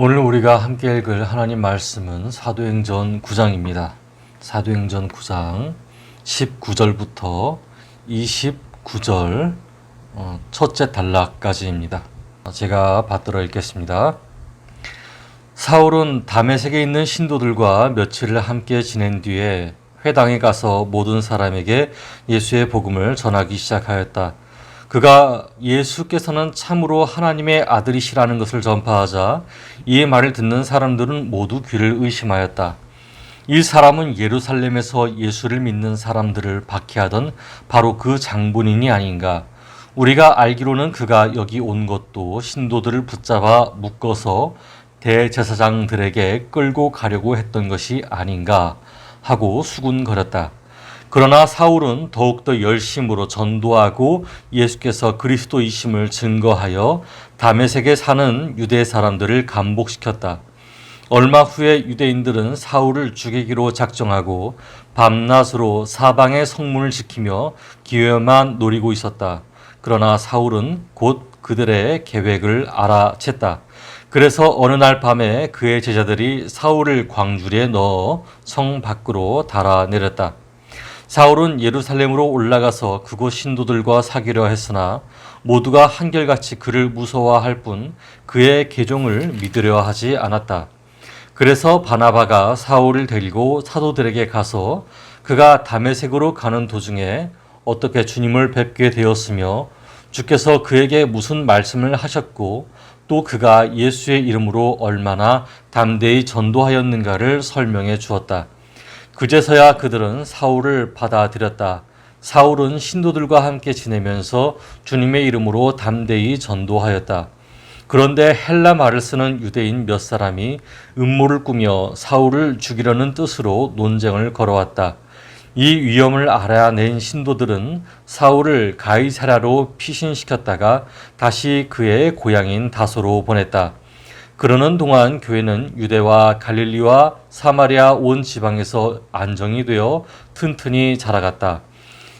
오늘 우리가 함께 읽을 하나님 말씀은 사도행전 9장입니다. 사도행전 9장 19절부터 29절 어, 첫째 단락까지입니다. 제가 받들어 읽겠습니다. 사울은 다메섹에 있는 신도들과 며칠을 함께 지낸 뒤에 회당에 가서 모든 사람에게 예수의 복음을 전하기 시작하였다. 그가 예수께서는 참으로 하나님의 아들이시라는 것을 전파하자 이의 말을 듣는 사람들은 모두 귀를 의심하였다. 이 사람은 예루살렘에서 예수를 믿는 사람들을 박해하던 바로 그 장본인이 아닌가. 우리가 알기로는 그가 여기 온 것도 신도들을 붙잡아 묶어서 대제사장들에게 끌고 가려고 했던 것이 아닌가 하고 수군거렸다. 그러나 사울은 더욱더 열심으로 전도하고 예수께서 그리스도이심을 증거하여 다메섹에 사는 유대 사람들을 감복시켰다. 얼마 후에 유대인들은 사울을 죽이기로 작정하고 밤낮으로 사방의 성문을 지키며 기회만 노리고 있었다. 그러나 사울은 곧 그들의 계획을 알아챘다. 그래서 어느 날 밤에 그의 제자들이 사울을 광주리에 넣어 성 밖으로 달아내렸다. 사울은 예루살렘으로 올라가서 그곳 신도들과 사귀려 했으나 모두가 한결같이 그를 무서워할 뿐 그의 계종을 믿으려 하지 않았다. 그래서 바나바가 사울을 데리고 사도들에게 가서 그가 다메섹으로 가는 도중에 어떻게 주님을 뵙게 되었으며 주께서 그에게 무슨 말씀을 하셨고 또 그가 예수의 이름으로 얼마나 담대히 전도하였는가를 설명해 주었다. 그제서야 그들은 사울을 받아들였다. 사울은 신도들과 함께 지내면서 주님의 이름으로 담대히 전도하였다. 그런데 헬라 말을 쓰는 유대인 몇 사람이 음모를 꾸며 사울을 죽이려는 뜻으로 논쟁을 걸어왔다. 이 위험을 알아낸 신도들은 사울을 가이사라로 피신시켰다가 다시 그의 고향인 다소로 보냈다. 그러는 동안 교회는 유대와 갈릴리와 사마리아 온 지방에서 안정이 되어 튼튼히 자라갔다.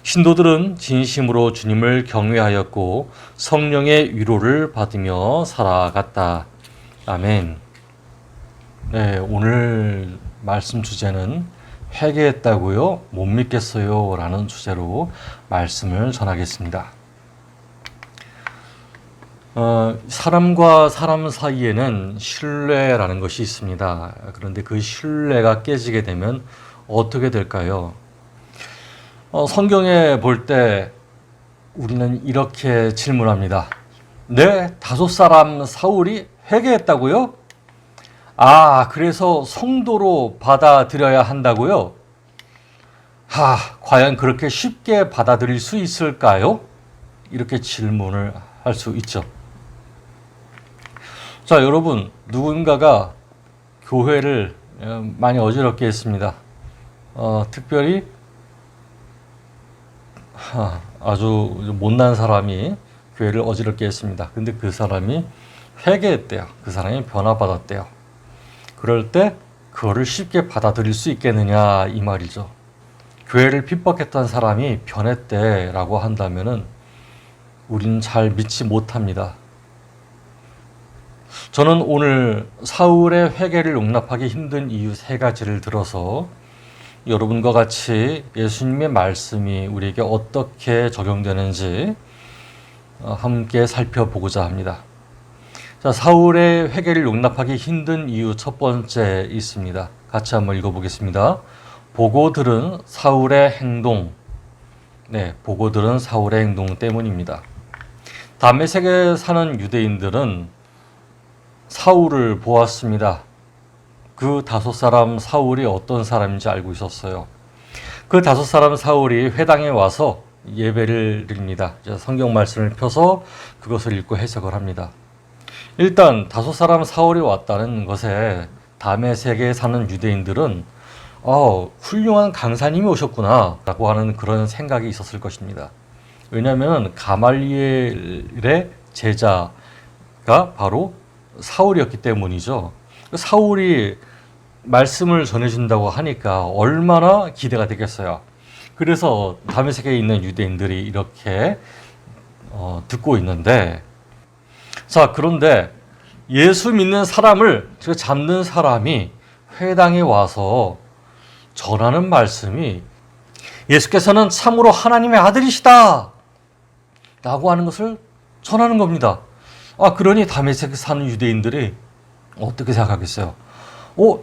신도들은 진심으로 주님을 경외하였고 성령의 위로를 받으며 살아갔다. 아멘. 네, 오늘 말씀 주제는 회개했다고요? 못 믿겠어요? 라는 주제로 말씀을 전하겠습니다. 어, 사람과 사람 사이에는 신뢰라는 것이 있습니다. 그런데 그 신뢰가 깨지게 되면 어떻게 될까요? 어, 성경에 볼 때 우리는 이렇게 질문합니다. 네, 다섯 사람 사울이 회개했다고요? 아, 그래서 성도로 받아들여야 한다고요? 하, 과연 그렇게 쉽게 받아들일 수 있을까요? 이렇게 질문을 할 수 있죠. 자, 여러분, 누군가가 교회를 어, 많이 어지럽게 했습니다. 어, 특별히 하, 아주 못난 사람이 교회를 어지럽게 했습니다. 근데 그 사람이 회개했대요. 그 사람이 변화받았대요. 그럴 때 그거를 쉽게 받아들일 수 있겠느냐 이 말이죠. 교회를 핍박했던 사람이 변했대라고 한다면은 우리는 잘 믿지 못합니다. 저는 오늘 사울의 회개를 용납하기 힘든 이유 세 가지를 들어서 여러분과 같이 예수님의 말씀이 우리에게 어떻게 적용되는지 어, 함께 살펴보고자 합니다. 자, 사울의 회개를 용납하기 힘든 이유 첫 번째 있습니다. 같이 한번 읽어보겠습니다. 보고 들은 사울의 행동. 네, 보고 들은 사울의 행동 때문입니다. 다메섹에 사는 유대인들은 사울을 보았습니다. 그 다섯 사람 사울이 어떤 사람인지 알고 있었어요. 그 다섯 사람 사울이 회당에 와서 예배를 드립니다. 성경 말씀을 펴서 그것을 읽고 해석을 합니다. 일단 다섯 사람 사울이 왔다는 것에 다메섹에 사는 유대인들은 어, 훌륭한 강사님이 오셨구나 라고 하는 그런 생각이 있었을 것입니다. 왜냐하면 가말리엘의 제자가 바로 사울이었기 때문이죠. 사울이 말씀을 전해준다고 하니까 얼마나 기대가 되겠어요. 그래서 다메섹에 있는 유대인들이 이렇게 어, 듣고 있는데, 자 그런데 예수 믿는 사람을 그 잡는 사람이 회당에 와서 전하는 말씀이 예수께서는 참으로 하나님의 아들이시다 라고 하는 것을 전하는 겁니다. 아 그러니 다메섹에 사는 유대인들이 어떻게 생각하겠어요? 어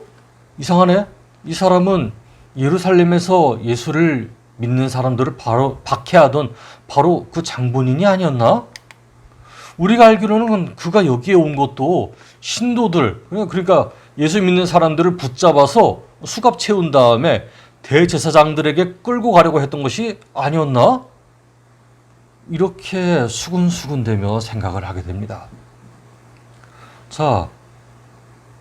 이상하네. 이 사람은 예루살렘에서 예수를 믿는 사람들을 바로 박해하던 바로 그 장본인이 아니었나? 우리가 알기로는 그가 여기에 온 것도 신도들 그러니까 예수 믿는 사람들을 붙잡아서 수갑 채운 다음에 대제사장들에게 끌고 가려고 했던 것이 아니었나? 이렇게 수근수근대며 생각을 하게 됩니다. 자,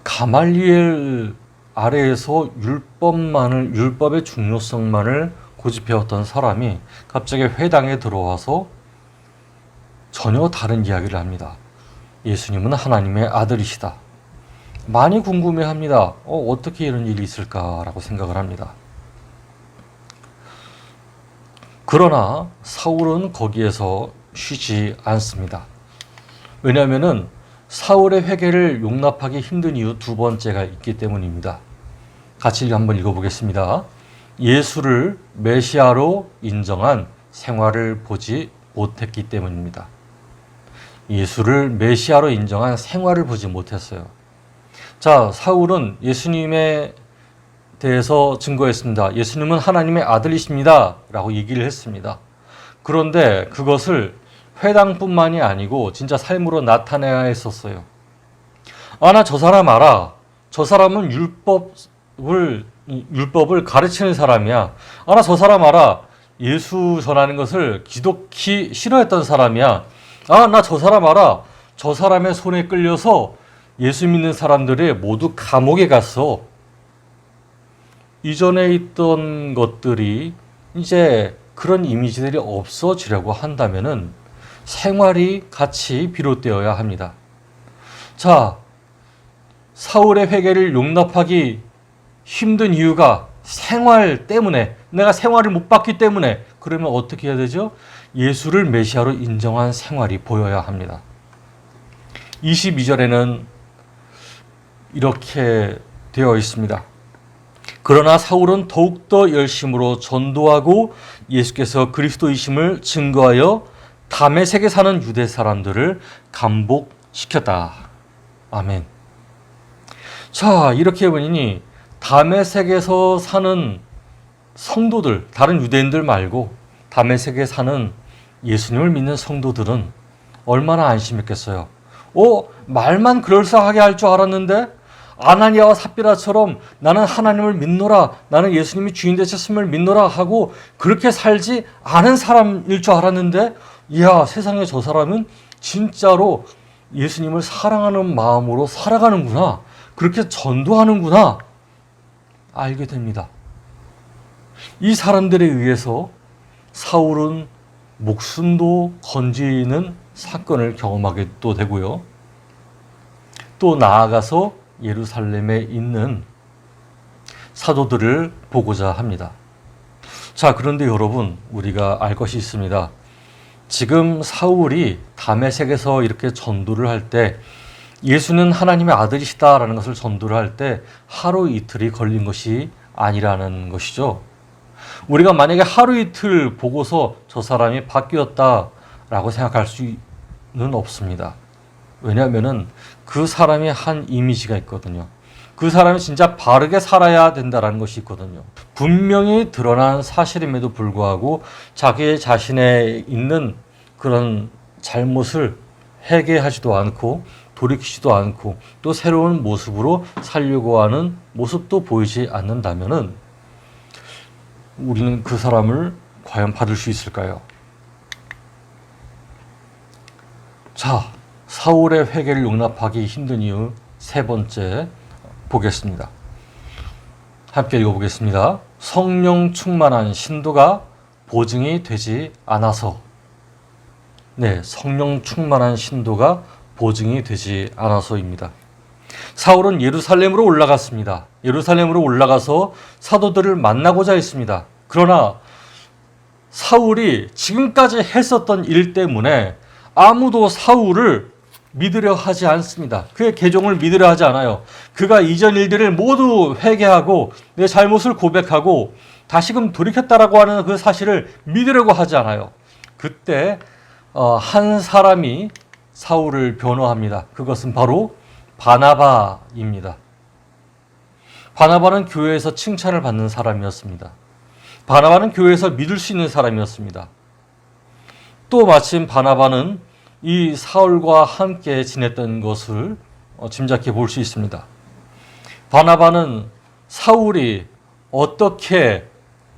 가말리엘 아래에서 율법만을 율법의 중요성만을 고집해왔던 사람이 갑자기 회당에 들어와서 전혀 다른 이야기를 합니다. 예수님은 하나님의 아들이시다. 많이 궁금해합니다. 어, 어떻게 이런 일이 있을까라고 생각을 합니다. 그러나 사울은 거기에서 쉬지 않습니다. 왜냐하면은 사울의 회개를 용납하기 힘든 이유 두 번째가 있기 때문입니다. 같이 한번 읽어보겠습니다. 예수를 메시아로 인정한 생활을 보지 못했기 때문입니다. 예수를 메시아로 인정한 생활을 보지 못했어요. 자, 사울은 예수님에 대해서 증거했습니다. 예수님은 하나님의 아들이십니다. 라고 얘기를 했습니다. 그런데 그것을 회당뿐만이 아니고 진짜 삶으로 나타내야 했었어요. 아, 나 저 사람 알아. 저 사람은 율법을, 율법을 가르치는 사람이야. 아, 나 저 사람 알아. 예수 전하는 것을 기독히 싫어했던 사람이야. 아, 나 저 사람 알아. 저 사람의 손에 끌려서 예수 믿는 사람들이 모두 감옥에 갔어. 이전에 있던 것들이 이제 그런 이미지들이 없어지려고 한다면은 생활이 같이 비롯되어야 합니다. 자, 사울의 회개를 용납하기 힘든 이유가 생활 때문에 내가 생활을 못 받기 때문에 그러면 어떻게 해야 되죠? 예수를 메시아로 인정한 생활이 보여야 합니다. 22절에는 이렇게 되어 있습니다. 그러나 사울은 더욱더 열심으로 전도하고 예수께서 그리스도이심을 증거하여 담에색에 사는 유대 사람들을 감복시켰다. 아멘. 자, 이렇게 보니 담에색에서 사는 성도들, 다른 유대인들 말고 담에색에 사는 예수님을 믿는 성도들은 얼마나 안심했겠어요. 어, 말만 그럴싸하게 할 줄 알았는데 아나니아와 삽비라처럼 나는 하나님을 믿노라, 나는 예수님이 주인 되셨음을 믿노라 하고 그렇게 살지 않은 사람일 줄 알았는데, 이야, 세상에 저 사람은 진짜로 예수님을 사랑하는 마음으로 살아가는구나. 그렇게 전도하는구나. 알게 됩니다. 이 사람들에 의해서 사울은 목숨도 건지는 사건을 경험하게 또 되고요. 또 나아가서 예루살렘에 있는 사도들을 보고자 합니다. 자, 그런데 여러분, 우리가 알 것이 있습니다. 지금 사울이 담에색에서 이렇게 전도를 할 때 예수는 하나님의 아들이시다라는 것을 전도를 할 때 하루 이틀이 걸린 것이 아니라는 것이죠. 우리가 만약에 하루 이틀 보고서 저 사람이 바뀌었다라고 생각할 수는 없습니다. 왜냐하면은 그 사람이 한 이미지가 있거든요. 그 사람이 진짜 바르게 살아야 된다라는 것이 있거든요. 분명히 드러난 사실임에도 불구하고 자기 자신에 있는 그런 잘못을 회개하지도 않고 돌이키지도 않고 또 새로운 모습으로 살려고 하는 모습도 보이지 않는다면은 우리는 그 사람을 과연 받을 수 있을까요? 자, 사울의 회개를 용납하기 힘든 이유 세 번째 보겠습니다. 함께 읽어보겠습니다. 성령 충만한 신도가 보증이 되지 않아서 네, 성령 충만한 신도가 보증이 되지 않아서입니다. 사울은 예루살렘으로 올라갔습니다. 예루살렘으로 올라가서 사도들을 만나고자 했습니다. 그러나 사울이 지금까지 했었던 일 때문에 아무도 사울을 믿으려 하지 않습니다. 그의 개종을 믿으려 하지 않아요. 그가 이전 일들을 모두 회개하고 내 잘못을 고백하고 다시금 돌이켰다라고 하는 그 사실을 믿으려고 하지 않아요. 그때 어, 한 사람이 사울을 변호합니다. 그것은 바로 바나바입니다. 바나바는 교회에서 칭찬을 받는 사람이었습니다. 바나바는 교회에서 믿을 수 있는 사람이었습니다. 또 마침 바나바는 이 사울과 함께 지냈던 것을 어, 짐작해 볼 수 있습니다. 바나바는 사울이 어떻게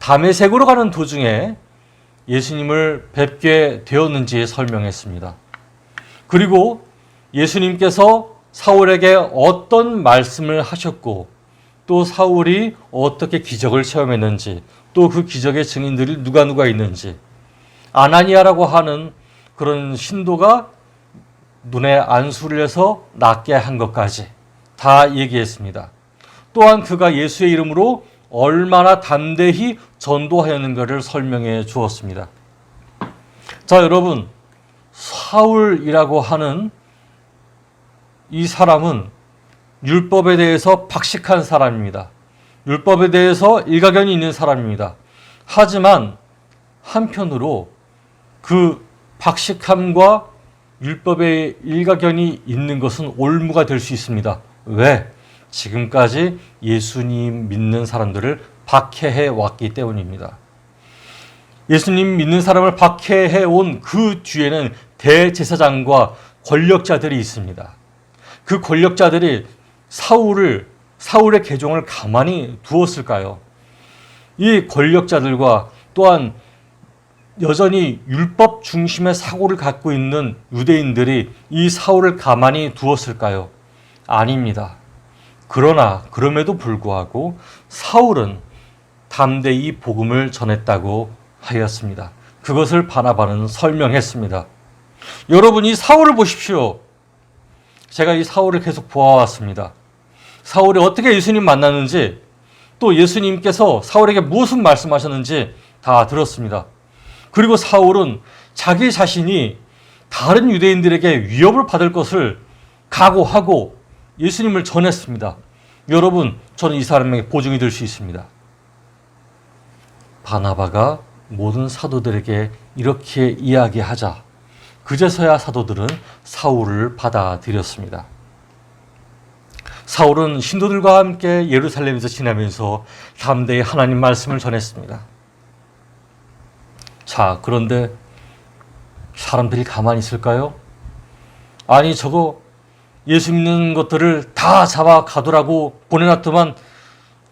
담에색으로 가는 도중에 예수님을 뵙게 되었는지 설명했습니다. 그리고 예수님께서 사울에게 어떤 말씀을 하셨고 또 사울이 어떻게 기적을 체험했는지 또 그 기적의 증인들이 누가 누가 있는지 아나니아라고 하는 그런 신도가 눈에 안수를 해서 낫게 한 것까지 다 얘기했습니다. 또한 그가 예수의 이름으로 얼마나 담대히 전도하였는가를 설명해 주었습니다. 자, 여러분, 사울이라고 하는 이 사람은 율법에 대해서 박식한 사람입니다. 율법에 대해서 일가견이 있는 사람입니다. 하지만 한편으로 그 박식함과 율법의 일가견이 있는 것은 올무가 될 수 있습니다. 왜? 지금까지 예수님 믿는 사람들을 박해해 왔기 때문입니다. 예수님 믿는 사람을 박해해 온 그 뒤에는 대제사장과 권력자들이 있습니다. 그 권력자들이 사울을 사울의 개종을 가만히 두었을까요? 이 권력자들과 또한 여전히 율법 중심의 사고를 갖고 있는 유대인들이 이 사울을 가만히 두었을까요? 아닙니다. 그러나 그럼에도 불구하고 사울은 담대히 복음을 전했다고 하였습니다. 그것을 바나바는 설명했습니다. 여러분 이 사울을 보십시오. 제가 이 사울을 계속 보아왔습니다. 사울이 어떻게 예수님 만났는지 또 예수님께서 사울에게 무슨 말씀하셨는지 다 들었습니다. 그리고 사울은 자기 자신이 다른 유대인들에게 위협을 받을 것을 각오하고 예수님을 전했습니다. 여러분, 저는 이 사람에게 보증이 될 수 있습니다. 바나바가 모든 사도들에게 이렇게 이야기하자 그제서야 사도들은 사울을 받아들였습니다. 사울은 신도들과 함께 예루살렘에서 지나면서 담대히 하나님 말씀을 전했습니다. 자, 그런데 사람들이 가만히 있을까요? 아니, 저거 예수 믿는 것들을 다 잡아 가두라고 보내놨더만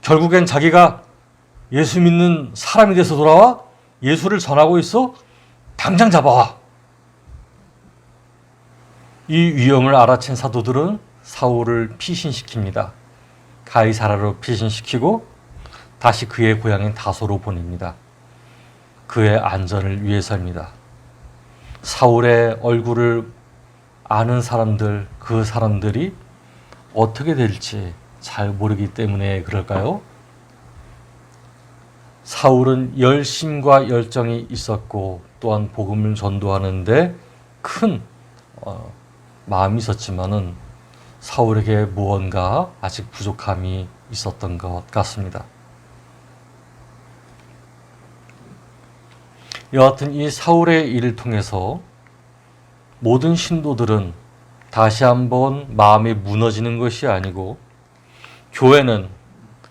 결국엔 자기가 예수 믿는 사람이 돼서 돌아와? 예수를 전하고 있어? 당장 잡아와. 이 위험을 알아챈 사도들은 사울을 피신시킵니다. 가이사라로 피신시키고 다시 그의 고향인 다소로 보냅니다. 그의 안전을 위해서입니다. 사울의 얼굴을 아는 사람들, 그 사람들이 어떻게 될지 잘 모르기 때문에 그럴까요? 사울은 열심과 열정이 있었고 또한 복음을 전도하는데 큰 어, 마음이 있었지만은 사울에게 무언가 아직 부족함이 있었던 것 같습니다. 여하튼 이 사울의 일을 통해서 모든 신도들은 다시 한번 마음이 무너지는 것이 아니고 교회는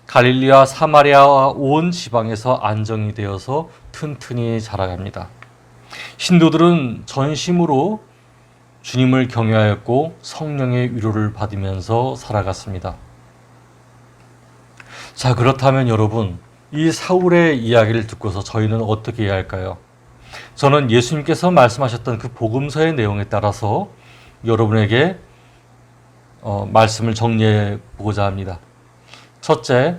갈릴리와 사마리아와 온 지방에서 안정이 되어서 튼튼히 자라갑니다. 신도들은 전심으로 주님을 경외하였고 성령의 위로를 받으면서 살아갔습니다. 자, 그렇다면 여러분, 이 사울의 이야기를 듣고서 저희는 어떻게 해야 할까요? 저는 예수님께서 말씀하셨던 그 복음서의 내용에 따라서 여러분에게 어, 말씀을 정리해 보고자 합니다. 첫째,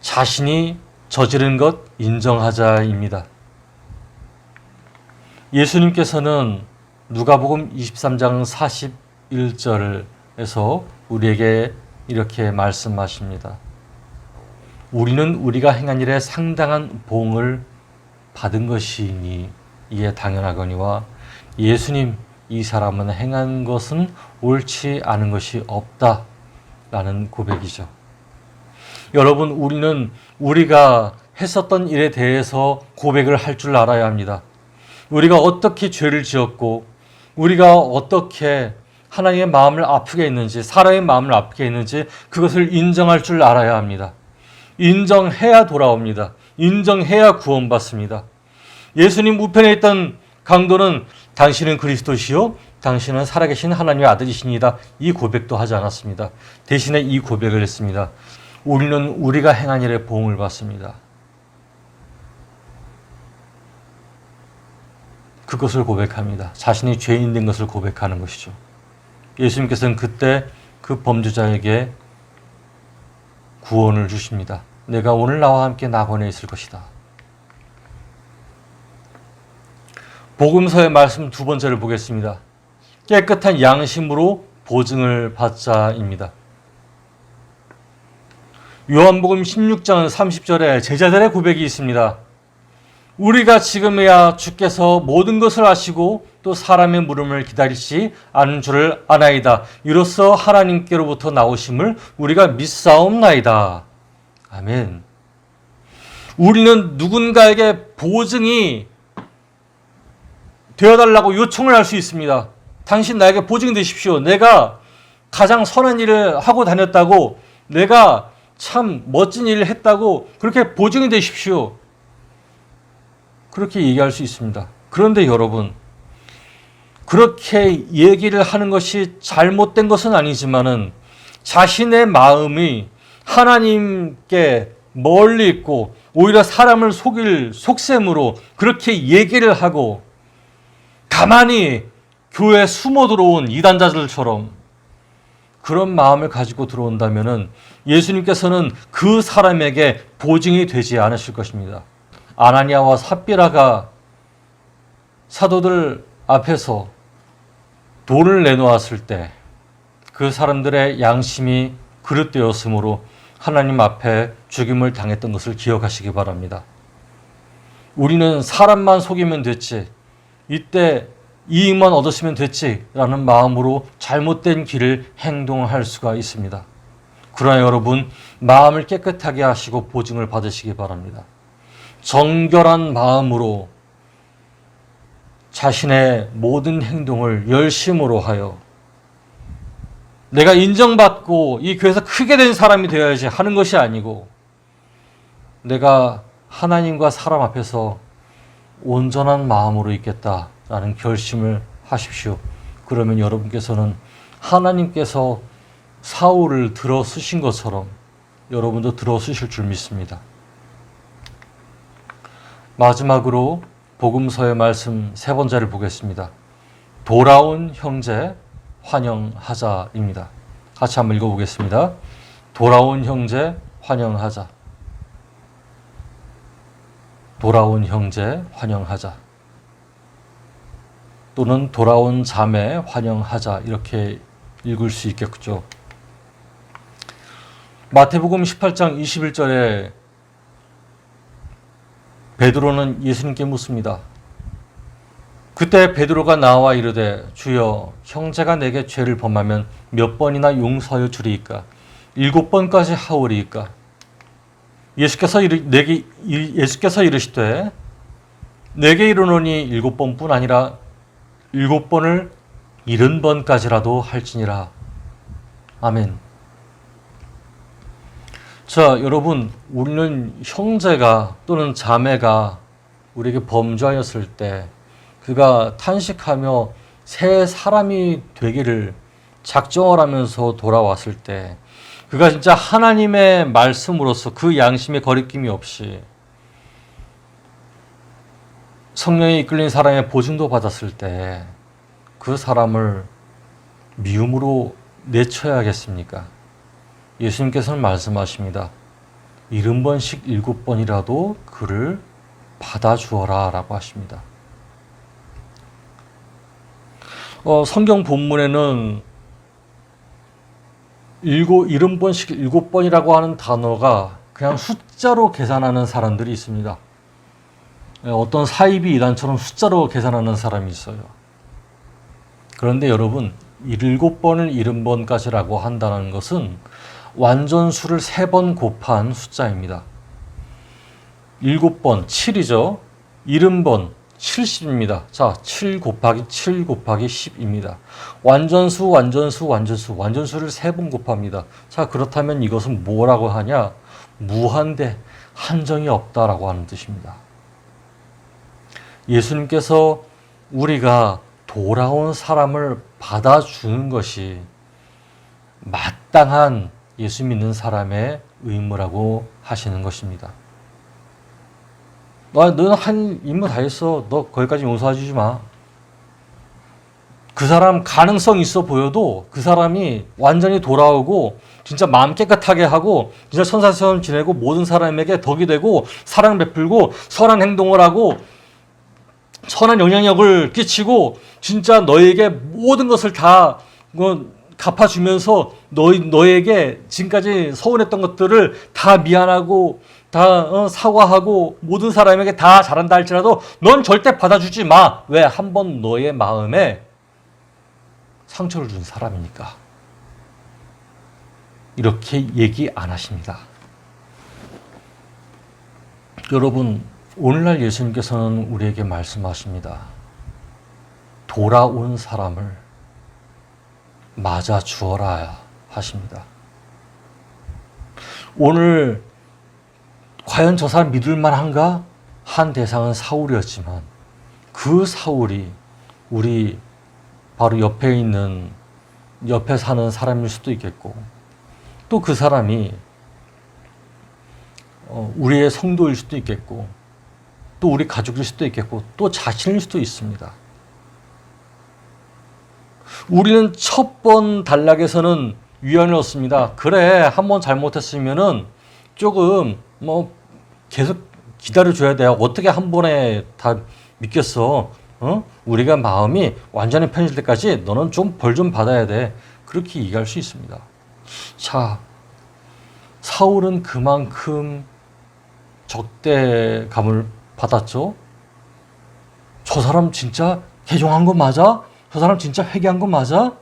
자신이 저지른 것 인정하자입니다. 예수님께서는 누가복음 23장 41절에서 우리에게 이렇게 말씀하십니다. 우리는 우리가 행한 일에 상당한 봉을 받은 것이니 이에 당연하거니와 예수님 이 사람은 행한 것은 옳지 않은 것이 없다 라는 고백이죠. 여러분, 우리는 우리가 했었던 일에 대해서 고백을 할 줄 알아야 합니다. 우리가 어떻게 죄를 지었고, 우리가 어떻게 하나님의 마음을 아프게 했는지, 사람의 마음을 아프게 했는지, 그것을 인정할 줄 알아야 합니다. 인정해야 돌아옵니다. 인정해야 구원받습니다. 예수님 우편에 있던 강도는 당신은 그리스도시요 당신은 살아계신 하나님의 아들이시니다. 이 고백도 하지 않았습니다. 대신에 이 고백을 했습니다. 우리는 우리가 행한 일에 보응을 받습니다. 그것을 고백합니다. 자신이 죄인 된 것을 고백하는 것이죠. 예수님께서는 그때 그 범죄자에게 구원을 주십니다. 내가 오늘 나와 함께 낙원에 있을 것이다. 복음서의 말씀 두 번째를 보겠습니다. 깨끗한 양심으로 보증을 받자입니다. 요한복음 16장 30절에 제자들의 고백이 있습니다. 우리가 지금이야 주께서 모든 것을 아시고 또 사람의 물음을 기다리시 않은 줄을 아나이다. 이로써 하나님께로부터 나오심을 우리가 믿사옵나이다. 아멘. 우리는 누군가에게 보증이 되어달라고 요청을 할 수 있습니다. 당신 나에게 보증이 되십시오. 내가 가장 선한 일을 하고 다녔다고, 내가 참 멋진 일을 했다고 그렇게 보증이 되십시오. 그렇게 얘기할 수 있습니다. 그런데 여러분, 그렇게 얘기를 하는 것이 잘못된 것은 아니지만은 자신의 마음이 하나님께 멀리 있고 오히려 사람을 속일 속셈으로 그렇게 얘기를 하고 가만히 교회에 숨어 들어온 이단자들처럼 그런 마음을 가지고 들어온다면은 예수님께서는 그 사람에게 보증이 되지 않으실 것입니다. 아나니아와 삽비라가 사도들 앞에서 돈을 내놓았을 때 그 사람들의 양심이 그릇되었으므로 하나님 앞에 죽임을 당했던 것을 기억하시기 바랍니다. 우리는 사람만 속이면 됐지, 이때 이익만 얻었으면 됐지라는 마음으로 잘못된 길을 행동할 수가 있습니다. 그러나 여러분, 마음을 깨끗하게 하시고 보증을 받으시기 바랍니다. 정결한 마음으로 자신의 모든 행동을 열심으로 하여 내가 인정받고 이 교회에서 크게 된 사람이 되어야지 하는 것이 아니고 내가 하나님과 사람 앞에서 온전한 마음으로 있겠다라는 결심을 하십시오. 그러면 여러분께서는 하나님께서 사울을 들어 쓰신 것처럼 여러분도 들어 쓰실 줄 믿습니다. 마지막으로 복음서의 말씀 세 번째를 보겠습니다. 돌아온 형제 환영하자입니다. 같이 한번 읽어보겠습니다. 돌아온 형제 환영하자. 돌아온 형제 환영하자. 또는 돌아온 자매 환영하자. 이렇게 읽을 수 있겠죠. 마태복음 18장 21절에 베드로는 예수님께 묻습니다. 그때 베드로가 나와 이르되 주여 형제가 내게 죄를 범하면 몇 번이나 용서하여 주리이까? 일곱 번까지 하오리이까? 예수께서 이르 내게 예수께서 이르시되 내게 이르노니 일곱 번뿐 아니라 일곱 번을 일흔 번까지라도 할지니라. 아멘. 자, 여러분, 우리는 형제가 또는 자매가 우리에게 범죄하였을 때 그가 탄식하며 새 사람이 되기를 작정을 하면서 돌아왔을 때 그가 진짜 하나님의 말씀으로서 그 양심의 거리낌이 없이 성령에 이끌린 사람의 보증도 받았을 때 그 사람을 미움으로 내쳐야겠습니까? 예수님께서는 말씀하십니다. 일흔 번씩 일곱 번이라도 그를 받아주어라 라고 하십니다. 어, 성경 본문에는 일곱, 일흔 번씩 일곱 번이라고 하는 단어가 그냥 숫자로 계산하는 사람들이 있습니다. 예, 어떤 사이비 이단처럼 숫자로 계산하는 사람이 있어요. 그런데 여러분 일곱 번을 일흔 번까지라고 한다는 것은 완전수를 세 번 곱한 숫자입니다. 일곱 번 7이죠. 일흔 번 70입니다. 자, 7 곱하기 7 곱하기 10입니다. 완전수, 완전수, 완전수, 완전수를 세 번 곱합니다. 자, 그렇다면 이것은 뭐라고 하냐? 무한대, 한정이 없다라고 하는 뜻입니다. 예수님께서 우리가 돌아온 사람을 받아주는 것이 마땅한 예수 믿는 사람의 의무라고 하시는 것입니다. 너, 너는 한 임무 다 했어. 너 거기까지 용서해주지 마. 그 사람 가능성 있어 보여도 그 사람이 완전히 돌아오고 진짜 마음 깨끗하게 하고 진짜 천사처럼 지내고 모든 사람에게 덕이 되고 사랑 베풀고 선한 행동을 하고 선한 영향력을 끼치고 진짜 너에게 모든 것을 다 뭐, 갚아주면서 너, 너에게 지금까지 서운했던 것들을 다 미안하고 다 어, 사과하고 모든 사람에게 다 잘한다 할지라도 넌 절대 받아주지 마. 왜? 한 번 너의 마음에 상처를 준 사람이니까. 이렇게 얘기 안 하십니다. 여러분, 오늘날 예수님께서는 우리에게 말씀하십니다. 돌아온 사람을 맞아 주어라 하십니다. 오늘 과연 저 사람 믿을 만한가? 한 대상은 사울이었지만 그 사울이 우리 바로 옆에 있는 옆에 사는 사람일 수도 있겠고 또 그 사람이 어, 우리의 성도일 수도 있겠고 또 우리 가족일 수도 있겠고 또 자신일 수도 있습니다. 우리는 첫 번 단락에서는 위안을 얻습니다. 그래 한번 잘못했으면은 조금 뭐 계속 기다려 줘야 돼요. 어떻게 한 번에 다 믿겠어? 어? 우리가 마음이 완전히 편해질 때까지 너는 좀 벌 좀 받아야 돼. 그렇게 얘기할 수 있습니다. 자, 사울은 그만큼 적대감을 받았죠. 저 사람 진짜 개종한 거 맞아? 저 사람 진짜 회개한 거 맞아?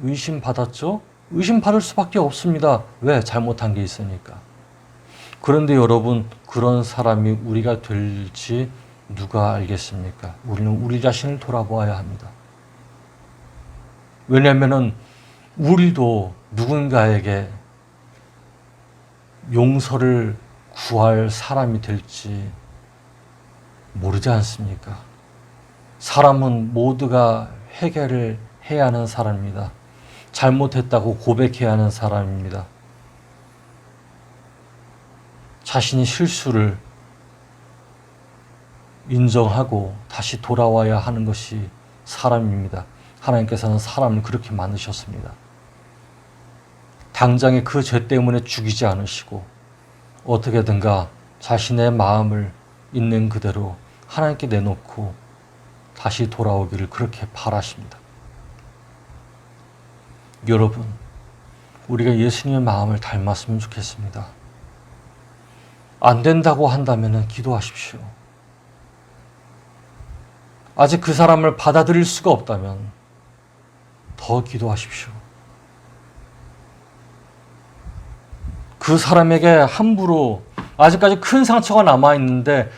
의심 받았죠. 의심 받을 수밖에 없습니다. 왜? 잘못한 게 있으니까. 그런데 여러분, 그런 사람이 우리가 될지 누가 알겠습니까? 우리는 우리 자신을 돌아보아야 합니다. 왜냐하면은 우리도 누군가에게 용서를 구할 사람이 될지 모르지 않습니까? 사람은 모두가 회개를 해야 하는 사람입니다. 잘못했다고 고백해야 하는 사람입니다. 자신이 실수를 인정하고 다시 돌아와야 하는 것이 사람입니다. 하나님께서는 사람을 그렇게 만드셨습니다. 당장에 그 죄 때문에 죽이지 않으시고 어떻게든가 자신의 마음을 있는 그대로 하나님께 내놓고 다시 돌아오기를 그렇게 바라십니다. 여러분, 우리가 예수님의 마음을 닮았으면 좋겠습니다. 안 된다고 한다면 기도하십시오. 아직 그 사람을 받아들일 수가 없다면 더 기도하십시오. 그 사람에게 함부로 아직까지 큰 상처가 남아 있는데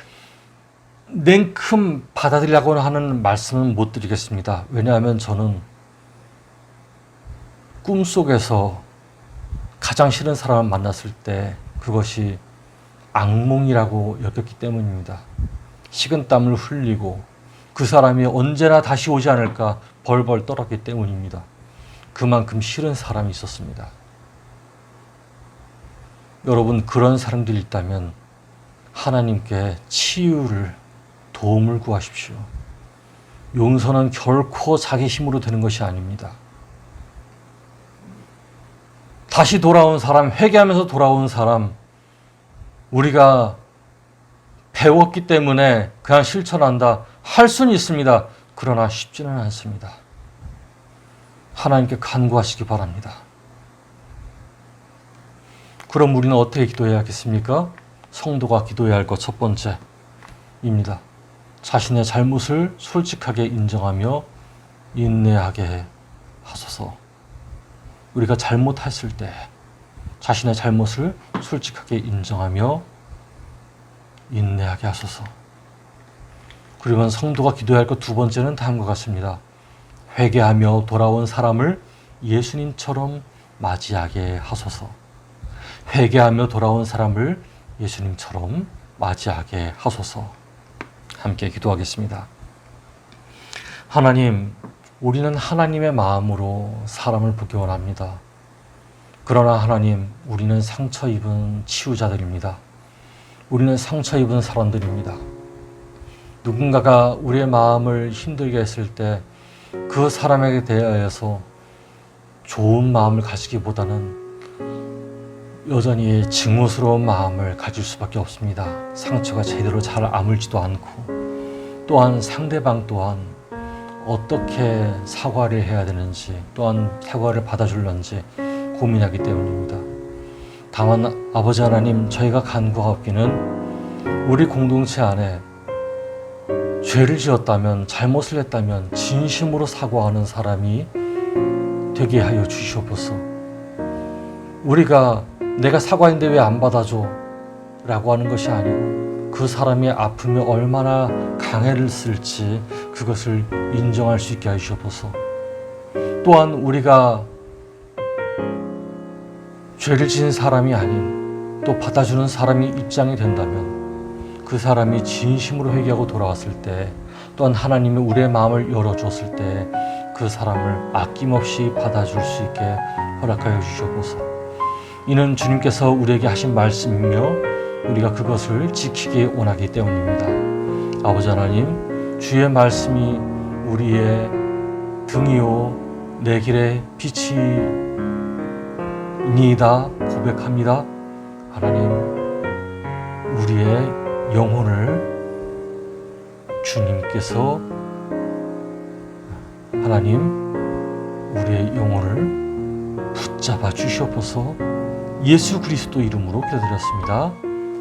냉큼 받아들이려고 하는 말씀은 못 드리겠습니다. 왜냐하면 저는 꿈속에서 가장 싫은 사람을 만났을 때 그것이 악몽이라고 여겼기 때문입니다. 식은땀을 흘리고 그 사람이 언제나 다시 오지 않을까 벌벌 떨었기 때문입니다. 그만큼 싫은 사람이 있었습니다. 여러분, 그런 사람들이 있다면 하나님께 치유를, 도움을 구하십시오. 용서는 결코 자기 힘으로 되는 것이 아닙니다. 다시 돌아온 사람, 회개하면서 돌아온 사람, 우리가 배웠기 때문에 그냥 실천한다. 할 수는 있습니다. 그러나 쉽지는 않습니다. 하나님께 간구하시기 바랍니다. 그럼 우리는 어떻게 기도해야 하겠습니까? 성도가 기도해야 할 것 첫 번째입니다. 자신의 잘못을 솔직하게 인정하며 인내하게 하소서. 우리가 잘못했을 때 자신의 잘못을 솔직하게 인정하며 인내하게 하소서. 그리고 성도가 기도해야 할것 두 번째는 다음과 같습니다. 회개하며 돌아온 사람을 예수님처럼 맞이하게 하소서. 회개하며 돌아온 사람을 예수님처럼 맞이하게 하소서. 함께 기도하겠습니다. 하나님, 우리는 하나님의 마음으로 사람을 보기 원합니다. 그러나 하나님, 우리는 상처 입은 치유자들입니다. 우리는 상처 입은 사람들입니다. 누군가가 우리의 마음을 힘들게 했을 때 그 사람에게 대하여서 좋은 마음을 가지기보다는 여전히 증오스러운 마음을 가질 수밖에 없습니다. 상처가 제대로 잘 아물지도 않고 또한 상대방 또한 어떻게 사과를 해야 되는지 또한 사과를 받아줄런지 고민하기 때문입니다. 다만 아버지 하나님 저희가 간구하기는 우리 공동체 안에 죄를 지었다면 잘못을 했다면 진심으로 사과하는 사람이 되게 하여 주시옵소서. 우리가 내가 사과했는데 왜 안 받아줘? 라고 하는 것이 아니고 그 사람이 아픔이 얼마나 강해를 쓸지 그것을 인정할 수 있게 하시옵소서. 또한 우리가 죄를 지은 사람이 아닌 또 받아주는 사람이 입장이 된다면 그 사람이 진심으로 회개하고 돌아왔을 때 또한 하나님이 우리의 마음을 열어줬을 때 그 사람을 아낌없이 받아줄 수 있게 허락하여 주시옵소서. 이는 주님께서 우리에게 하신 말씀이며 우리가 그것을 지키기 원하기 때문입니다. 아버지 하나님, 주의 말씀이 우리의 등이요 내 길의 빛이 니이다 고백합니다. 하나님, 우리의 영혼을 주님께서 하나님 우리의 영혼을 붙잡아 주시옵소서 예수 그리스도 이름으로 기도드렸습니다.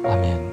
아멘.